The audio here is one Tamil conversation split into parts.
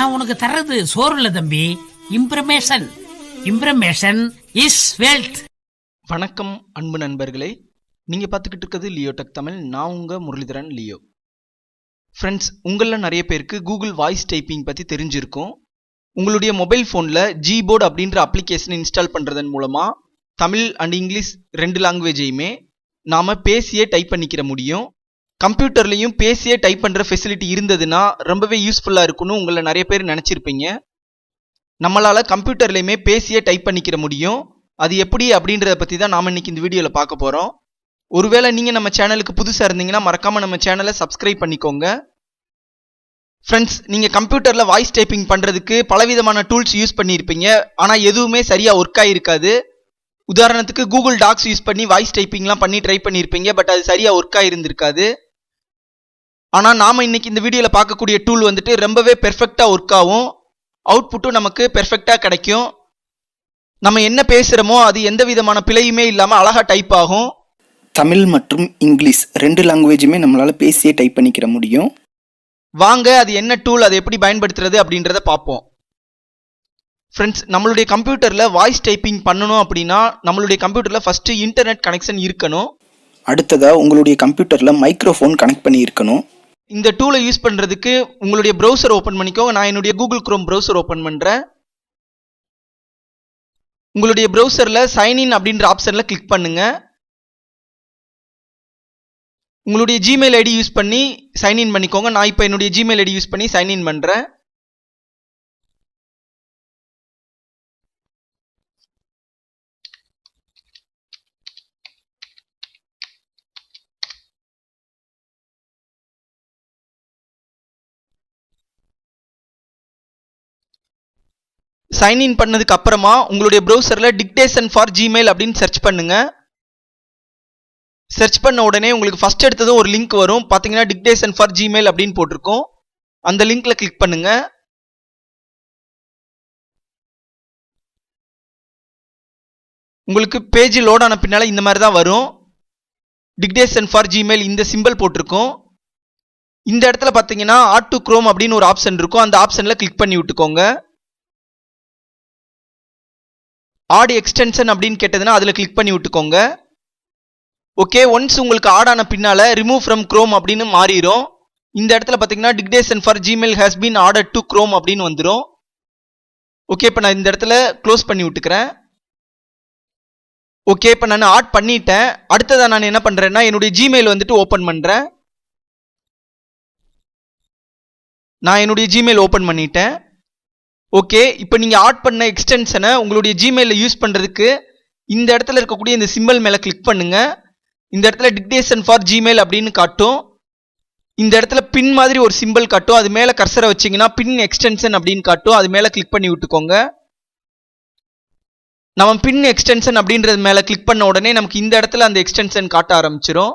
நான் உனக்கு தர்றது சோறு இல்ல தம்பி. இம்ப்ரமேஷன் இம்ப்ரமேஷன் இஸ் வெல்த் வணக்கம் அன்பு நண்பர்களே. நீங்கள் பார்த்துக்கிட்டு இருக்கிறது லியோ டெக் தமிழ் நான் உங்கள் முரளிதரன் லியோ ஃப்ரெண்ட்ஸ் உங்களில் நிறைய பேருக்கு கூகுள் வாய்ஸ் டைப்பிங் பற்றி தெரிஞ்சிருக்கும். உங்களுடைய மொபைல் ஃபோனில் ஜிபோர்டு அப்படின்ற அப்ளிகேஷன் இன்ஸ்டால் பண்ணுறதன் மூலமாக தமிழ் அண்ட் இங்கிலீஷ் ரெண்டு லாங்குவேஜையுமே நாம் பேசியே டைப் பண்ணிக்கிற முடியும். கம்ப்யூட்டர்லேயும் பேசியே டைப் பண்ணுற ஃபெசிலிட்டி இருந்ததுன்னா ரொம்பவே யூஸ்ஃபுல்லாக இருக்குன்னு உங்களை நிறைய பேர் நினச்சிருப்பீங்க. நம்மளால் கம்ப்யூட்டர்லையுமே பேசியே டைப் பண்ணிக்கிற முடியும். அது எப்படி அப்படின்றத பற்றி தான் நாம் இன்றைக்கி இந்த வீடியோவில் பார்க்க போகிறோம் ஒருவேளை நீங்கள் நம்ம சேனலுக்கு புதுசாக இருந்தீங்கன்னா மறக்காமல் நம்ம சேனலை சப்ஸ்கிரைப் பண்ணிக்கோங்க. ஃப்ரெண்ட்ஸ் நீங்கள் கம்ப்யூட்டரில் வாய்ஸ் டைப்பிங் பண்ணுறதுக்கு பலவிதமான டூல்ஸ் யூஸ் பண்ணியிருப்பீங்க. ஆனால் எதுவுமே சரியாக ஒர்க் ஆகிருக்காது உதாரணத்துக்கு கூகுள் டாக்ஸ் யூஸ் பண்ணி வாய்ஸ் டைப்பிங்லாம் பண்ணி ட்ரை பண்ணியிருப்பீங்க. பட் அது சரியாக ஒர்க் ஆகிருந்திருக்காது ஆனால் நாம் இன்னைக்கு இந்த வீடியோவில் பார்க்கக்கூடிய டூல் வந்துட்டு ரொம்பவே பெர்ஃபெக்டாக ஒர்க் ஆகும். அவுட்புட்டும் நமக்கு பெர்ஃபெக்டாக கிடைக்கும். நம்ம என்ன பேசுகிறோமோ அது எந்த விதமான பிழையுமே இல்லாமல் அழகாக டைப் ஆகும். தமிழ் மற்றும் இங்கிலீஷ் ரெண்டு லாங்குவேஜுமே நம்மளால் பேசியே டைப் பண்ணிக்கிற முடியும். வாங்க அது என்ன டூல் அதை எப்படி பயன்படுத்துறது அப்படின்றத பார்ப்போம். ஃப்ரெண்ட்ஸ் நம்மளுடைய கம்ப்யூட்டரில் வாய்ஸ் டைப்பிங் பண்ணணும் அப்படின்னா நம்மளுடைய கம்ப்யூட்டரில் ஃபஸ்ட்டு இன்டர்நெட் கனெக்ஷன் இருக்கணும். அடுத்ததாக உங்களுடைய கம்ப்யூட்டரில் மைக்ரோஃபோன் கனெக்ட் பண்ணியிருக்கணும். இந்த டூலை யூஸ் பண்ணுறதுக்கு உங்களுடைய ப்ரௌசர் ஓப்பன் பண்ணிக்கோங்க நான் என்னுடைய கூகுள் குரோம் ப்ரௌசர் ஓப்பன் பண்ணுறேன் உங்களுடைய ப்ரௌசரில் சைன்இன் அப்படின்ற ஆப்ஷனில் கிளிக் பண்ணுங்கள் உங்களுடைய ஜிமெயில் ஐடி யூஸ் பண்ணி சைன்இன் பண்ணிக்கோங்க. நான் இப்போ என்னுடைய ஜிமெயில் ஐடி யூஸ் பண்ணி சைன்இன் பண்ணுறேன் சைன்இன் பண்ணதுக்கு அப்புறமா உங்களுடைய ப்ரௌசரில் டிக்டேஷன் ஃபார் ஜிமெயில் அப்படின்னு சர்ச் பண்ணுங்க. சர்ச் பண்ண உடனே உங்களுக்கு ஃபர்ஸ்ட் எடுத்ததும் ஒரு லிங்க் வரும். பார்த்தீங்கன்னா டிக்டேஷன் ஃபார் ஜிமெயில் அப்படின்னு போட்டிருக்கும். அந்த லிங்க்ல கிளிக் பண்ணுங்க. உங்களுக்கு பேஜ் லோட் ஆன பின்னால் இந்த மாதிரி தான் வரும். டிக்டேஷன் ஃபார் ஜிமெயில் இந்த சிம்பிள் போட்டிருக்கும். இந்த இடத்துல பார்த்தீங்கன்னா ஆட் டு குரோம் அப்படின்னு ஒரு ஆப்ஷன் இருக்கும். அந்த ஆப்ஷனில் கிளிக் பண்ணி விட்டுக்கோங்க. ஆட் எக்ஸ்டென்ஷன் அப்படின்னு கேட்டதுன்னா அதில் கிளிக் பண்ணி விட்டுக்கோங்க. ஓகே ஒன்ஸ் உங்களுக்கு ஆட் ஆன பின்னால் ரிமூவ் ஃப்ரம் க்ரோம் அப்படின்னு மாறிடும் இந்த இடத்துல பார்த்தீங்கன்னா dictation for Gmail has been order to Chrome அப்படின்னு வந்துடும் ஓகே இப்போ நான் இந்த இடத்துல க்ளோஸ் பண்ணி விட்டுக்கிறேன். ஓகே இப்போ நான் ஆட் பண்ணிட்டேன். அடுத்ததாக நான் என்ன பண்ணுறேன்னா என்னுடைய ஜிமெயில் வந்துட்டு ஓப்பன் பண்ணுறேன் நான் என்னுடைய ஜிமெயில் ஓப்பன் பண்ணிட்டேன். ஓகே இப்போ நீங்கள் ஆட் பண்ண எக்ஸ்டென்ஷனை உங்களுடைய ஜிமெயிலில் யூஸ் பண்ணுறதுக்கு இந்த இடத்துல இருக்கக்கூடிய இந்த சிம்பிள் மேலே கிளிக் பண்ணுங்கள் இந்த இடத்துல டிக்டேஷன் ஃபார் ஜிமெயில் அப்படின்னு காட்டும். இந்த இடத்துல பின் மாதிரி ஒரு சிம்பிள் காட்டும். அது மேலே கர்சரை வச்சிங்கன்னா பின் எக்ஸ்டென்ஷன் அப்படின்னு காட்டும். அது மேலே கிளிக் பண்ணி விட்டுக்கோங்க. நம்ம பின் எக்ஸ்டென்ஷன் அப்படின்றது மேலே கிளிக் பண்ண உடனே நமக்கு இந்த இடத்துல அந்த எக்ஸ்டென்ஷன் காட்ட ஆரம்பிச்சிடும்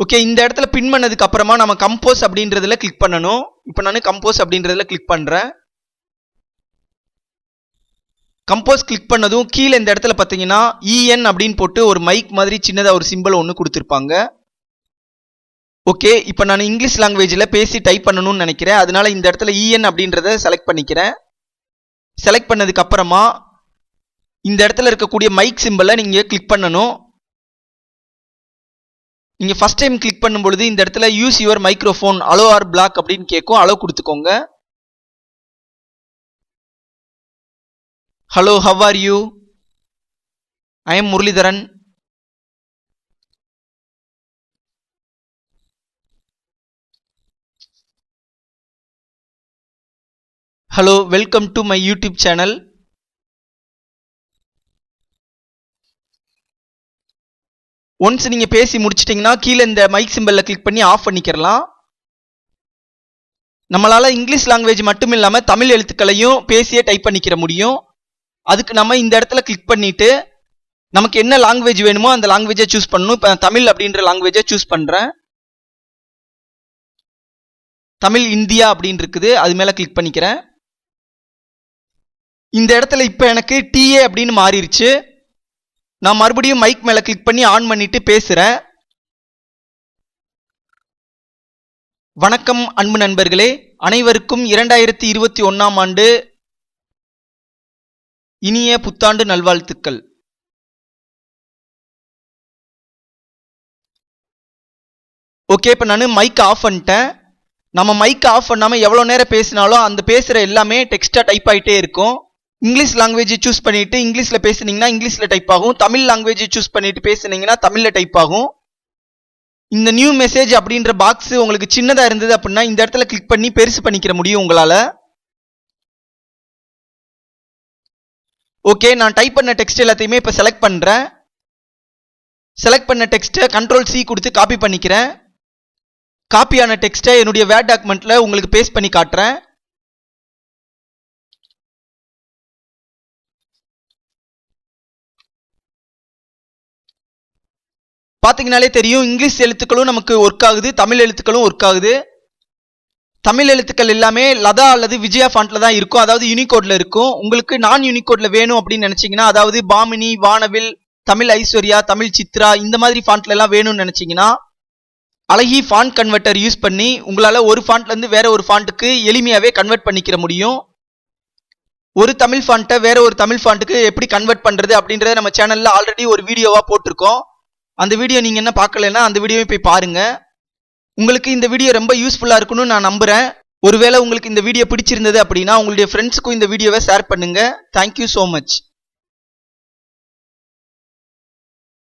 ஓகே இந்த இடத்துல பின் பண்ணதுக்கு அப்புறமா நம்ம கம்போஸ் அப்படின்றதுல கிளிக் பண்ணணும். இப்போ நான் கம்போஸ் அப்படின்றதுல கிளிக் பண்ணுறேன் கம்போஸ் கிளிக் பண்ணதும் கீழே இந்த இடத்துல பார்த்தீங்கன்னா இஎன் அப்படின்னு போட்டு ஒரு மைக் மாதிரி சின்னதாக ஒரு சிம்பிள் ஒன்று கொடுத்துருப்பாங்க. ஓகே இப்போ நான் இங்கிலீஷ் லாங்குவேஜில் பேசி டைப் பண்ணணும்னு நினைக்கிறேன். அதனால இந்த இடத்துல இஎன் அப்படின்றத செலக்ட் பண்ணிக்கிறேன். செலக்ட் பண்ணதுக்கு அப்புறமா இந்த இடத்துல இருக்கக்கூடிய மைக் சிம்பிளை நீங்கள் கிளிக் பண்ணணும். நீங்கள் ஃபஸ்ட் டைம் கிளிக் பண்ணும்பொழுது இந்த இடத்துல use your microphone allow or block அப்படின்னு கேட்கும். அலோ கொடுத்துக்கோங்க. Hello how are you I am Muralidharan hello welcome to my YouTube channel once நீங்கள் பேசி முடிச்சிட்டிங்கன்னா கீழே இந்த மைக் சிம்பிளில் கிளிக் பண்ணி ஆஃப் பண்ணிக்கிறலாம். நம்மளால் இங்கிலீஷ் லாங்குவேஜ் மட்டும் இல்லாமல் தமிழ் எழுத்துக்களையும் பேசியே டைப் பண்ணிக்கிற முடியும். அதுக்கு நம்ம இந்த இடத்துல கிளிக் பண்ணிட்டு நமக்கு என்ன லாங்குவேஜ் வேணுமோ அந்த லாங்குவேஜை சூஸ் பண்ணணும். இப்போ தமிழ் அப்படின்ற லாங்குவேஜை சூஸ் பண்ணுறேன் தமிழ் இந்தியா அப்படின்னு இருக்குது. அது மேலே கிளிக் பண்ணிக்கிறேன். இந்த இடத்துல இப்போ எனக்கு டிஏ அப்படின்னு மாறிடுச்சு நான் மறுபடியும் மைக் மேலே கிளிக் பண்ணி ஆன் பண்ணிட்டு பேசுகிறேன் வணக்கம் அன்பு நண்பர்களே. அனைவருக்கும் இரண்டாயிரத்தி இருபத்தி ஒன்றாம் ஆண்டு இனிய புத்தாண்டு நல்வாழ்த்துக்கள். ஓகே இப்போ நான் மைக் ஆஃப் பண்ணிட்டேன். நம்ம மைக் ஆஃப் பண்ணாமல் எவ்வளோ நேரம் பேசினாலும் அந்த பேசுகிற எல்லாமே டெக்ஸ்ட்டாக டைப் ஆகிட்டே இருக்கும். இங்கிலீஷ் லாங்குவேஜ் சூஸ் பண்ணிட்டு இங்கிலீஷில் பேசுனீங்கன்னா இங்கிலீஷில் டைப் ஆகும். தமிழ் லாங்குவேஜ் சூஸ் பண்ணிட்டு பேசுனீங்கன்னா தமிழில் டைப் ஆகும். இந்த நியூ மெசேஜ் அப்படின்ற பாக்ஸ் உங்களுக்கு சின்னதாக இருந்தது அப்படின்னா இந்த இடத்துல கிளிக் பண்ணி பெருசு பண்ணிக்கிற முடியும் உங்களால். ஓகே நான் டைப் பண்ண டெக்ஸ்ட் எல்லாத்தையுமே இப்போ செலக்ட் பண்ணுறேன் செலக்ட் பண்ண டெக்ஸ்ட்டை கண்ட்ரோல் சி கொடுத்து காப்பி பண்ணிக்கிறேன். காப்பியான டெக்ஸ்ட்டை என்னுடைய வேர்ட் டாக்குமெண்ட்டில் உங்களுக்கு பேஸ்ட் பண்ணி காட்டுறேன். பார்த்தீங்கனாலே தெரியும் இங்கிலீஷ் எழுத்துக்களும் நமக்கு ஒர்க் ஆகுது தமிழ் எழுத்துக்களும் ஒர்க் ஆகுது. தமிழ் எழுத்துக்கள் எல்லாமே லதா அல்லது விஜயா ஃபாண்ட்ல தான் இருக்கும். அதாவது யூனிகோட்ல இருக்கும். உங்களுக்கு நான் யூனிகோட்ல வேணும் அப்படின்னு நினைச்சீங்கன்னா அதாவது பாமினி வானவில் தமிழ் ஐஸ்வர்யா தமிழ் சித்ரா இந்த மாதிரி ஃபாண்ட்ல எல்லாம் வேணும்னு நினைச்சீங்கன்னா அழகி ஃபாண்ட் கன்வெர்ட்டர் யூஸ் பண்ணி உங்களால் ஒரு ஃபாண்ட்ல இருந்து வேற ஒரு ஃபாண்ட்டுக்கு எளிமையாகவே கன்வெர்ட் பண்ணிக்கிற முடியும். ஒரு தமிழ் ஃபாண்ட்டை வேற ஒரு தமிழ் ஃபாண்ட்டுக்கு எப்படி கன்வெர்ட் பண்றது அப்படின்றத நம்ம சேனல்ல ஆல்ரெடி ஒரு வீடியோவா போட்டிருக்கோம். அந்த வீடியோ நீங்க என்ன பார்க்கலன்னா அந்த வீடியோவை போய் பாருங்க. உங்களுக்கு இந்த வீடியோ ரொம்ப யூஸ்ஃபுல்லா இருக்கும்னு நான் நம்புறேன். ஒருவேளை உங்களுக்கு இந்த வீடியோ பிடிச்சிருந்தது அப்படின்னா உங்களுடைய ஃப்ரெண்ட்ஸுக்கும் இந்த வீடியோவை ஷேர் பண்ணுங்க. Thank you so much